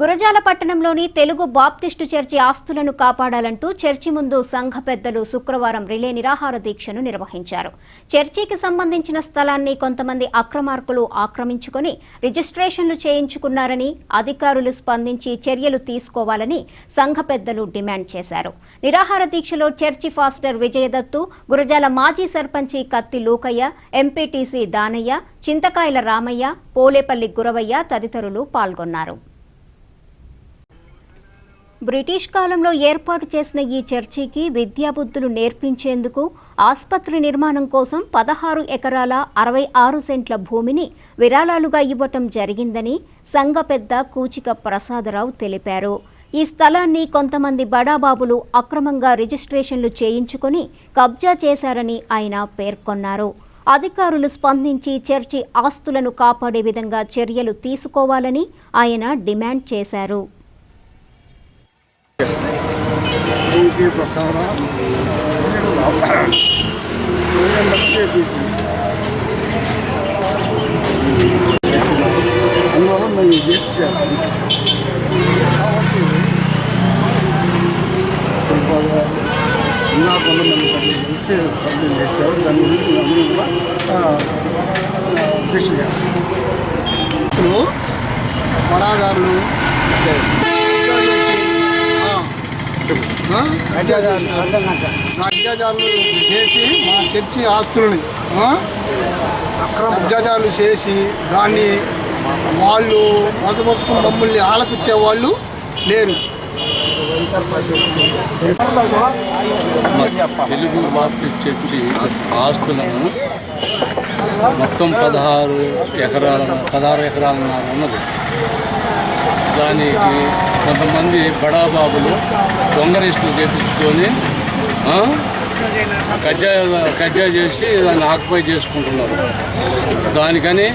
గురజాల పట్టణంలోని తెలుగు బాప్తిస్టు చర్చి ఆస్తులను కాపాడాలంటూ చర్చి ముందు సంఘ పెద్దలు శుక్రవారం రిలే నిరాహార దీక్షను నిర్వహించారు. చర్చికి సంబంధించిన స్థలాన్ని కొంతమంది అక్రమార్కులు ఆక్రమించుకొని రిజిస్ట్రేషన్లు చేయించుకున్నారని అధికారులు స్పందించి చర్యలు తీసుకోవాలని సంఘ పెద్దలు డిమాండ్ చేశారు. నిరాహార దీక్షలో చర్చి ఫాస్టర్ విజయదత్తు గురజాల మాజీ సర్పంచి కత్తి లూకయ్య ఎంపీటీసీ దానయ్య చింతకాయల రామయ్య పోలేపల్లి గురవయ్య తదితరులు పాల్గొన్నారు. బ్రిటిష్ కాలంలో ఏర్పాటు చేసిన ఈ చర్చికి విద్యాబుద్ధులు నేర్పించేందుకు ఆసుపత్రి నిర్మాణం కోసం పదహారు ఎకరాల అరవై ఆరు సెంట్ల భూమిని విరాళాలుగా ఇవ్వటం జరిగిందని సంఘ పెద్ద కూచిక ప్రసాదరావు తెలిపారు. ఈ స్థలాన్ని కొంతమంది బడాబాబులు అక్రమంగా రిజిస్ట్రేషన్లు చేయించుకొని కబ్జా చేశారని ఆయన పేర్కొన్నారు. అధికారులు స్పందించి చర్చి ఆస్తులను కాపాడే విధంగా చర్యలు తీసుకోవాలని ఆయన డిమాండ్ చేశారు. ఈకే ప్రసాదరావు అందువల్ల మేము ఇది చేస్తాం. కాబట్టి ఇప్పుడు ఇంకా కొంతమంది కలిసి ఖర్చు చేశారు దాని గురించి మేము కూడా ఆ, దీక్ష చేస్తాం ఇప్పుడు బడాదారులు అత్యాచారాలు చేసి మా చర్చి ఆస్తులని అత్యాచారాలు చేసి దాన్ని వాళ్ళు మతపరుచుకుని మమ్మల్ని ఆలకిచ్చే వాళ్ళు లేరు. తెలుగు బాప్టిస్ట్ చర్చి ఆస్తులను మొత్తం పదహారు ఎకరాల పదహారు ఎకరాల ఉన్నది దానికి కొంతమంది బడాబాబులు దొంగ చేపించుకొని కజ్జా కజ్జా చేసి దాన్ని ఆక్యుపై చేసుకుంటున్నారు. దానికని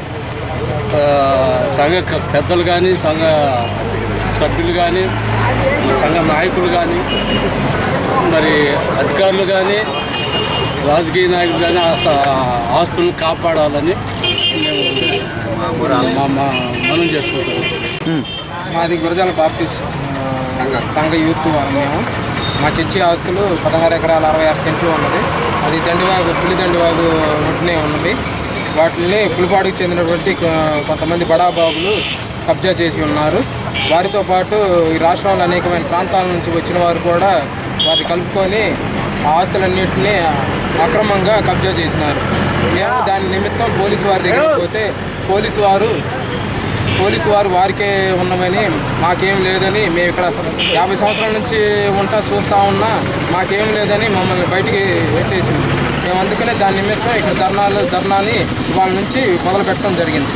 సంఘ పెద్దలు కానీ సంఘ సభ్యులు కానీ సంఘ నాయకులు కానీ మరి అధికారులు కానీ రాజకీయ నాయకులు కానీ ఆ ఆస్తులను కాపాడాలని మేము మా- మనం చేసుకుంటున్నాం. మాది గురజాల బాప్టిస్ట్ సంఘ యూత్ వారు మేము. మా చర్చి ఆస్తులు పదహారు ఎకరాల అరవై ఆరు సెంట్లు ఉన్నది. అది దండివాగు పులి దండివాగు ఒడ్డునే ఉన్నది. వాటిని పులిపాడుకు చెందినటువంటి కొంతమంది బడాబాబులు కబ్జా చేసి ఉన్నారు. వారితో పాటు ఈ రాష్ట్రంలో అనేకమైన ప్రాంతాల నుంచి వచ్చిన వారు కూడా వారిని కలుపుకొని ఆ ఆస్తులన్నింటినీ అక్రమంగా కబ్జా చేసినారు. మేము దాని నిమిత్తం పోలీసు వారి దగ్గరికి పోతే పోలీసు వారు పోలీసు వారు వారికే ఉన్నమని మాకేం లేదని మేము ఇక్కడ యాభై సంవత్సరాల నుంచి ఉంటా చూస్తూ ఉన్నా మాకేం లేదని మమ్మల్ని బయటికి పెట్టేసింది. మేము అందుకనే దాని నిమిత్తం ఇక్కడ ధర్నాలు ధర్నాని వాళ్ళ నుంచి మొదలు పెట్టడం జరిగింది.